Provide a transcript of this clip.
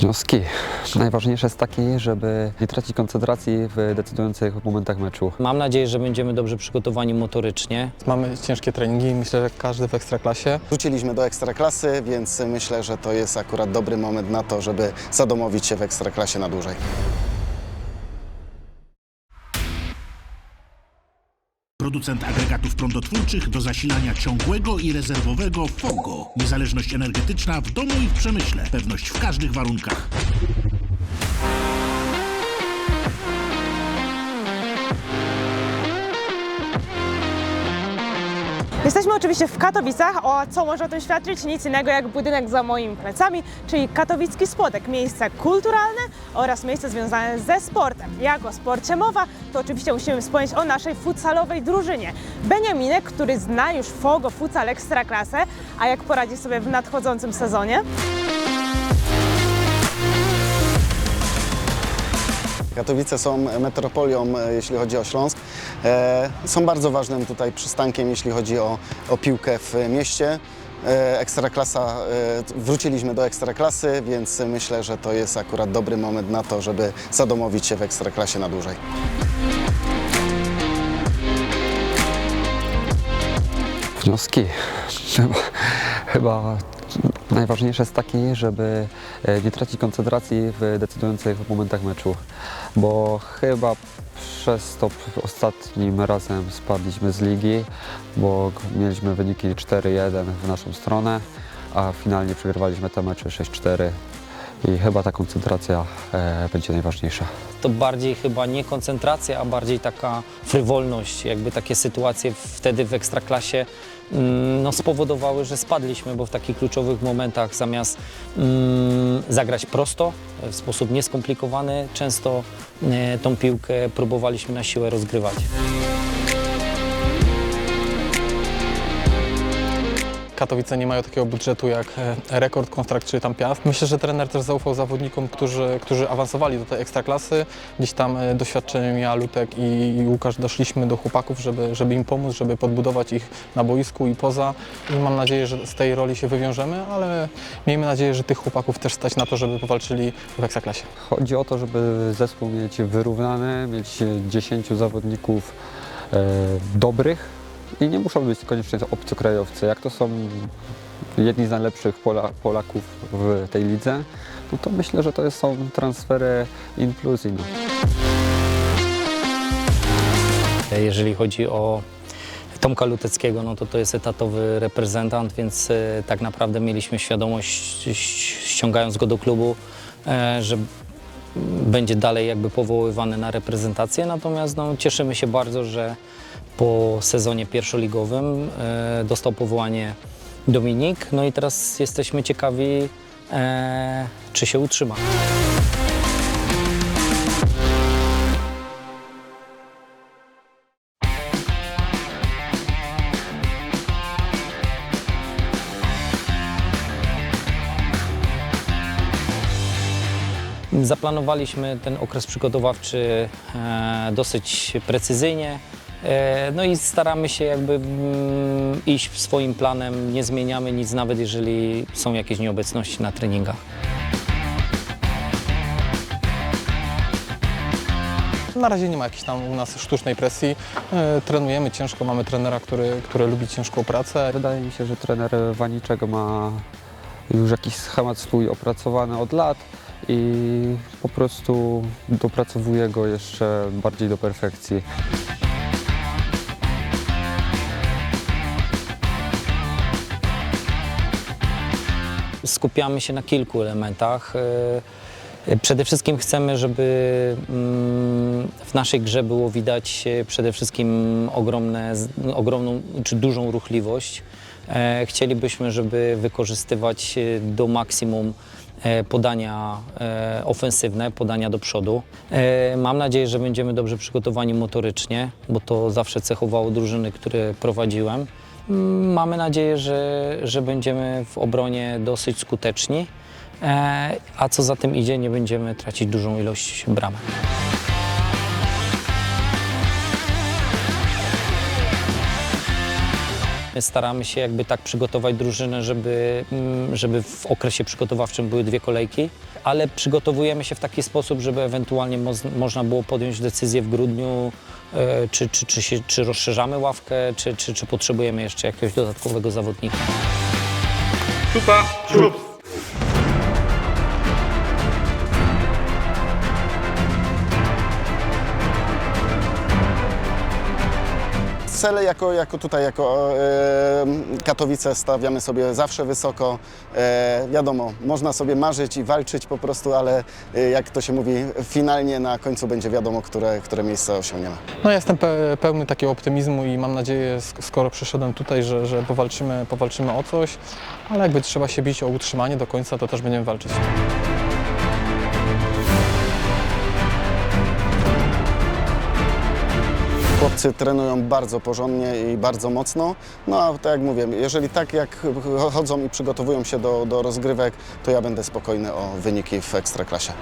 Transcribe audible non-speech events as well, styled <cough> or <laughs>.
Wnioski. Najważniejsze jest taki, żeby nie tracić koncentracji w decydujących momentach meczu. Mam nadzieję, że będziemy dobrze przygotowani motorycznie. Mamy ciężkie treningi, myślę, że każdy w ekstraklasie. Wróciliśmy do Ekstraklasy, więc myślę, że to jest akurat dobry moment na to, żeby zadomowić się w Ekstraklasie na dłużej. Producent agregatów prądotwórczych do zasilania ciągłego i rezerwowego FOGO. Niezależność energetyczna w domu i w przemyśle. Pewność w każdych warunkach. Jesteśmy oczywiście w Katowicach, a co może o tym świadczyć? Nic innego jak budynek za moimi plecami, czyli Katowicki Spotek, miejsce kulturalne oraz miejsce związane ze sportem. Jak o sporcie mowa, to oczywiście musimy wspomnieć o naszej futsalowej drużynie. Beniaminek, który zna już Fogo Futsal Ekstraklasę, a jak poradzi sobie w nadchodzącym sezonie? Katowice są metropolią, e, jeśli chodzi o Śląsk. E, Są bardzo ważnym tutaj przystankiem, jeśli chodzi o, o piłkę w mieście. E, Ekstraklasa, wróciliśmy do Ekstraklasy, więc myślę, że to jest akurat dobry moment na to, żeby zadomowić się w Ekstraklasie na dłużej. Wnioski. <laughs> Chyba, chyba najważniejsze jest taki, żeby e, nie tracić koncentracji w decydujących momentach meczu, bo chyba przez to ostatnim razem spadliśmy z ligi, bo mieliśmy wyniki 4-1 w naszą stronę, a finalnie przegrywaliśmy te mecze 6-4 i chyba ta koncentracja e, będzie najważniejsza. To bardziej chyba nie koncentracja, a bardziej taka frywolność. Jakby takie sytuacje wtedy w ekstraklasie no, spowodowały, że spadliśmy, bo w takich kluczowych momentach zamiast mm, zagrać prosto, w sposób nieskomplikowany, często e, tą piłkę próbowaliśmy na siłę rozgrywać. Katowice nie mają takiego budżetu jak e, Rekord, Kontrakt czy tam Piast. Myślę, że trener też zaufał zawodnikom, którzy, którzy awansowali do tej ekstraklasy. Gdzieś tam e, doświadczeniem ja, Lutek i, Łukasz doszliśmy do chłopaków, żeby, żeby im pomóc, żeby podbudować ich na boisku i poza. I mam nadzieję, że z tej roli się wywiążemy, ale miejmy nadzieję, że tych chłopaków też stać na to, żeby powalczyli w ekstraklasie. Chodzi o to, żeby zespół mieć wyrównany, mieć 10 zawodników e, dobrych i nie muszą być koniecznie obcokrajowcy. Jak to są jedni z najlepszych Pola, Polaków w tej lidze, no to myślę, że to są transfery in plus in. Jeżeli chodzi o Tomka Luteckiego, no to to jest etatowy reprezentant, więc e, tak naprawdę mieliśmy świadomość, ściągając go do klubu, e, że będzie dalej jakby powoływany na reprezentację. Natomiast no, cieszymy się bardzo, że po sezonie pierwszoligowym e, dostał powołanie Dominik. No i teraz jesteśmy ciekawi, e, czy się utrzyma. Zaplanowaliśmy ten okres przygotowawczy e, dosyć precyzyjnie. E, no i staramy się jakby mm, iść swoim planem, nie zmieniamy nic, nawet jeżeli są jakieś nieobecności na treningach. Na razie nie ma jakiejś tam u nas sztucznej presji. E, Trenujemy ciężko, mamy trenera, który, który lubi ciężką pracę. Wydaje mi się, że trener Waniczek ma już jakiś schemat swój opracowany od lat i po prostu dopracowuje go jeszcze bardziej do perfekcji. Skupiamy się na kilku elementach. E, Przede wszystkim chcemy, żeby mm, w naszej grze było widać e, przede wszystkim ogromne, ogromną czy dużą ruchliwość. E, Chcielibyśmy, żeby wykorzystywać do maksimum podania ofensywne, podania do przodu. Mam nadzieję, że będziemy dobrze przygotowani motorycznie, bo to zawsze cechowało drużyny, które prowadziłem. Mamy nadzieję, że, że będziemy w obronie dosyć skuteczni, e, a co za tym idzie, nie będziemy tracić dużą ilość bramek. staramy się jakby tak przygotować drużynę, żeby, mm, żeby w okresie przygotowawczym były dwie kolejki, ale przygotowujemy się w taki sposób, żeby ewentualnie moz- można było podjąć decyzję w grudniu, czy, czy, czy, się, czy rozszerzamy ławkę, czy, czy, czy potrzebujemy jeszcze jakiegoś dodatkowego zawodnika. Tupa, śrub. Cele jako, jako tutaj, jako e, Katowice stawiamy sobie zawsze wysoko. E, wiadomo, można sobie marzyć i walczyć po prostu, ale e, jak to się mówi, finalnie na końcu będzie wiadomo, które, które miejsce osiągniemy. No jestem pe- pełny takiego optymizmu i mam nadzieję, sk- skoro przyszedłem tutaj, że, że powalczymy, powalczymy o coś, ale jakby trzeba się bić o utrzymanie do końca, to też będziemy walczyć. Chłopcy trenują bardzo porządnie i bardzo mocno. No a tak jak mówię, jeżeli tak jak chodzą i przygotowują się do, do rozgrywek, to ja będę spokojny o wyniki w Ekstraklasie.